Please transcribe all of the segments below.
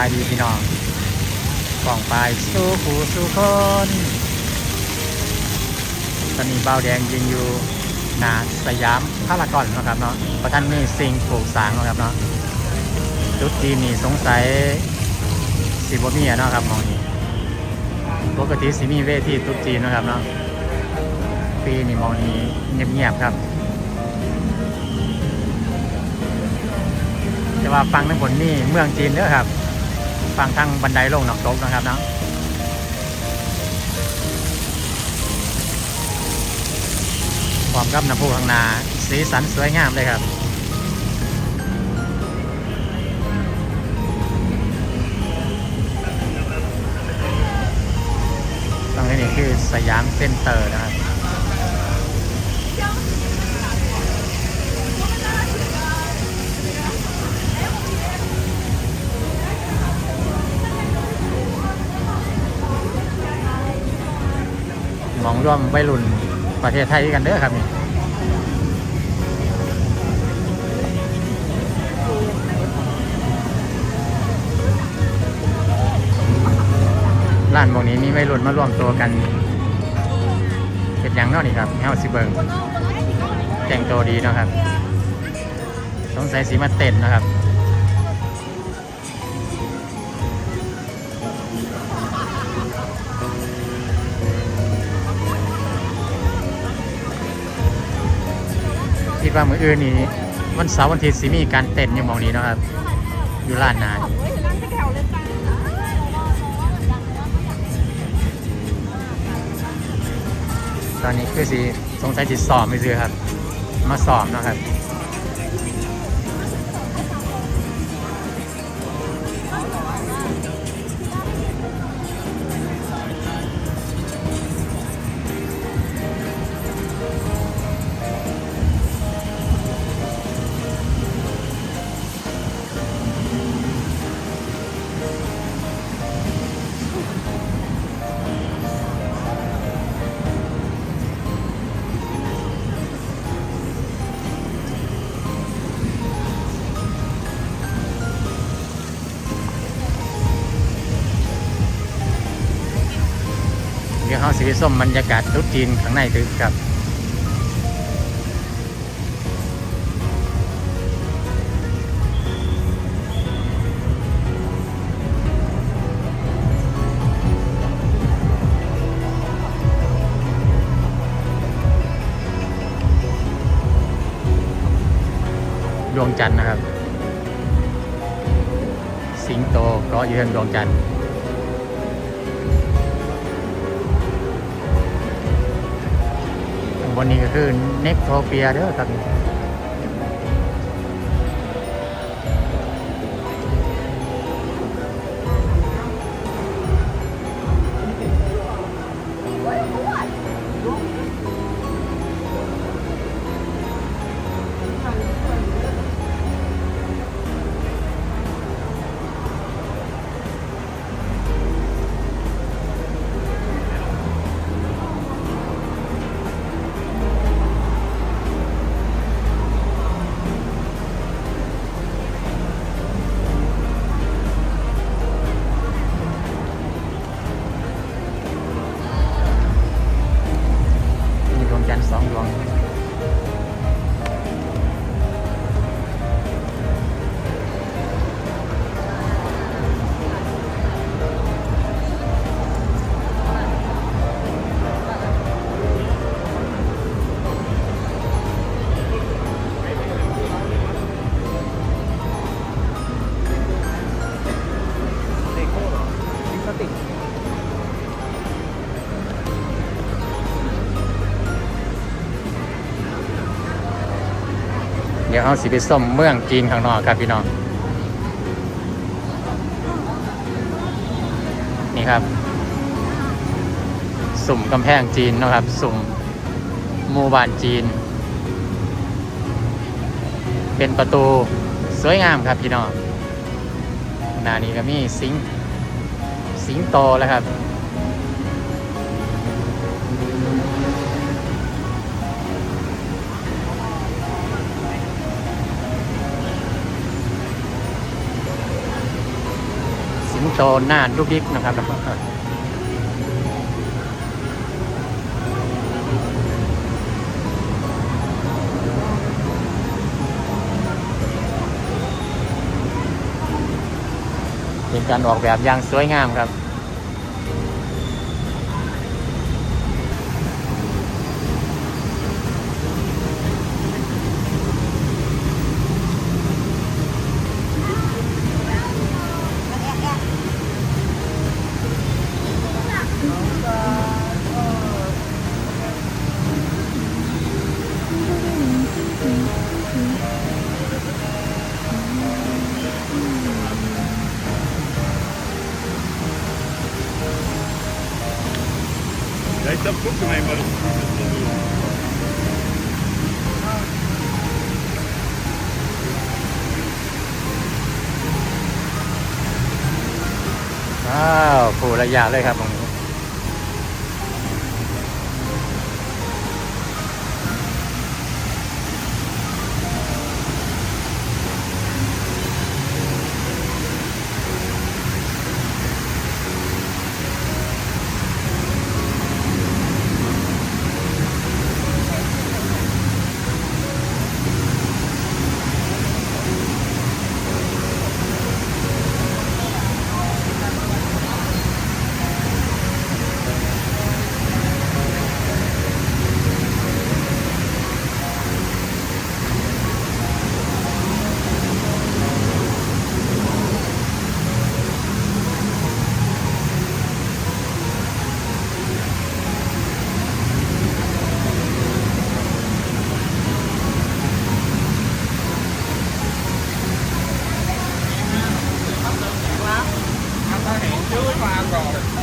ทายสำบายดีพี่น้องกล่องปลายสู้ผู้สู้คนตอนนี้เบาแดงยืนอยู่หนาสยามพารากอนเนาะครับเนาะประท่านมีสิ่งปลูกสร้างเนาะครับเนาะจุดดีนี่สงสัยสิบ่มีอะเนาะครับหมองนี้ปกติสิมีเวทีตุ๊ดจีนเนาะครับเนาะปีนี้หมองนี้เงียบๆครับแต่ว่าฟังทั้งบนนี่เมืองจีนเด้อครับ ฟังทางบันไดลงน้ำตกนะครับเนาะพร้อมกับน้ำพุข้างนาสีสันสวยงามเลยครับตรงนี้นี่คือสยามเซ็นเตอร์นะครับ วมวัยรุ่นประเทศไทยกันเด้อครับนี่ร้านหมองนี้มีวัยรุ่นมารวมตัวกันเป็นหยังเนาะนี่ครับเฮาสิเบิงแต่งตัวดีเนาะครับสงสัยสีมาเต้นนะครับ ว่ามืออื่นนี้วันเสาร์วันอาทิตย์สิมีการเต้นอยู่หมองนี้เนาะครับ อยู่ร้านนาน ตอนนี้คือสิสงสัยจิตสอบไม่ซื้อครับ มาสอบเนาะครับ ดี๋ยวเขาสิไปส้มบรรยากาศตุ๊จีนข้างในตึกครับดวงจันทร์นะครับ สิงโตเกาะอยู่บนดวงจันทร์ วันนี้ก็คือเน็กโทเปียเด้อครับ ดี๋ยวเขาสิไปส้มเมืองจีนข้างนอกครับพี่น้อง นี่ครับ สุ่มกำแพงจีนนะครับ สุ่มหมู่บ้านจีน เป็นประตูสวยงามครับพี่น้องหน้านี้ก็มีสิงสิงโตแล้วครับ สิงโตหน้าลูกดิบนะครับเป็นการออกแบบอย่างสวยงามครับ ระยะเลยครับตรงนี้ นี่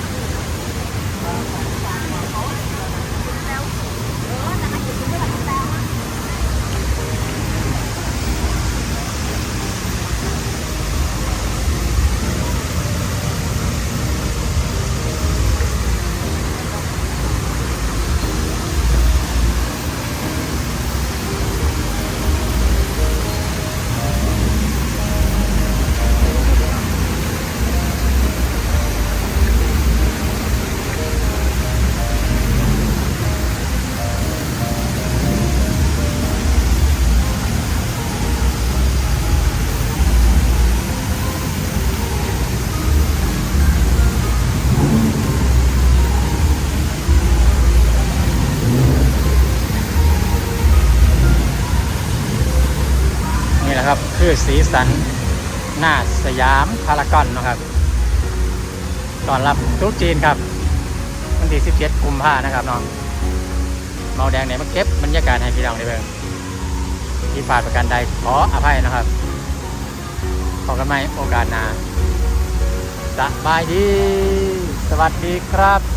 คือสีสันหน้าสยามพารากอนนะครับตอนรับตรุ๊จีนครับวันที่17กุมภานะครับน้องเมาแดงเนี่ยมาเก็บบรรยากาศให้พี่น้องได้เบิ่งที่ผ่านประกันใดขออภัยนะครับ ขอกันไหมโอกาสหน้าสบายดี สวัสดีครับ